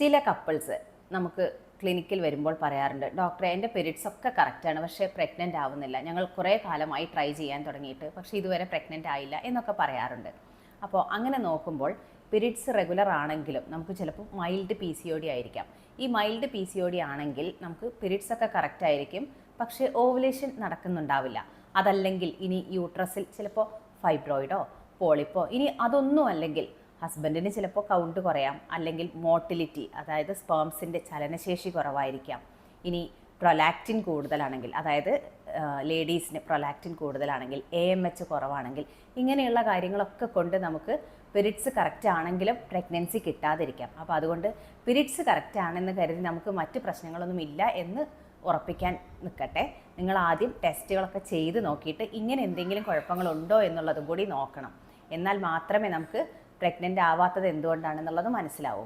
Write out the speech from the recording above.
ചില കപ്പിൾസ് നമുക്ക് ക്ലിനിക്കിൽ വരുമ്പോൾ പറയാറുണ്ട് ഡോക്ടറെ എന്റെ പീരീഡ്സ് ഒക്കെ കറക്റ്റാണ് പക്ഷേ പ്രഗ്നന്റ് ആവുന്നില്ല. ഞങ്ങൾ കുറേ കാലമായി ട്രൈ ചെയ്യാൻ തുടങ്ങിയിട്ട് പക്ഷേ ഇതുവരെ പ്രഗ്നന്റ് ആയില്ല എന്നൊക്കെ പറയാറുണ്ട്. അപ്പോൾ അങ്ങനെ നോക്കുമ്പോൾ പീരീഡ്സ് റെഗുലർ ആണെങ്കിലും നമുക്ക് ചിലപ്പോൾ mild P C O D ആയിരിക്കാം. ഈ mild P C O D ആണെങ്കിൽ നമുക്ക് പീരീഡ്സ് ഒക്കെ കറക്റ്റ് ആയിരിക്കും പക്ഷേ ഓവുലേഷൻ നടക്കുന്നുണ്ടാവില്ല. അതല്ലെങ്കിൽ ഇനി യൂട്രസിൽ ചിലപ്പോൾ ഫൈബ്രോയിഡോ പോളിപ്പോ ഇനി അതൊന്നും അല്ലെങ്കിൽ ഹസ്ബൻഡിന് ചിലപ്പോൾ കൗണ്ട് കുറയാം. അല്ലെങ്കിൽ മോട്ടിലിറ്റി അതായത് സ്പേംസിന്റെ ചലനശേഷി കുറവായിരിക്കാം. ഇനി പ്രൊലാക്റ്റിൻ കൂടുതലാണെങ്കിൽ അതായത് ലേഡീസിന് പ്രൊലാക്റ്റിൻ കൂടുതലാണെങ്കിൽ എ എം എച്ച് കുറവാണെങ്കിൽ ഇങ്ങനെയുള്ള കാര്യങ്ങളൊക്കെ കൊണ്ട് നമുക്ക് പിരിഡ്സ് കറക്റ്റ് ആണെങ്കിലും പ്രഗ്നൻസി കിട്ടാതിരിക്കാം. അപ്പോൾ അതുകൊണ്ട് പിരിഡ്സ് കറക്റ്റ് ആണെന്ന് കരുതി നമുക്ക് മറ്റ് പ്രശ്നങ്ങളൊന്നും ഇല്ല എന്ന് ഉറപ്പിക്കാൻ നിൽക്കട്ടെ. നിങ്ങൾ ആദ്യം ടെസ്റ്റുകളൊക്കെ ചെയ്ത് നോക്കിയിട്ട് ഇങ്ങനെ എന്തെങ്കിലും കുഴപ്പങ്ങളുണ്ടോ എന്നുള്ളതും കൂടി നോക്കണം. എന്നാൽ മാത്രമേ നമുക്ക് പ്രഗ്നന്റ് ആവാത്തത് എന്തുകൊണ്ടാണെന്നുള്ളത് മനസ്സിലാവൂ.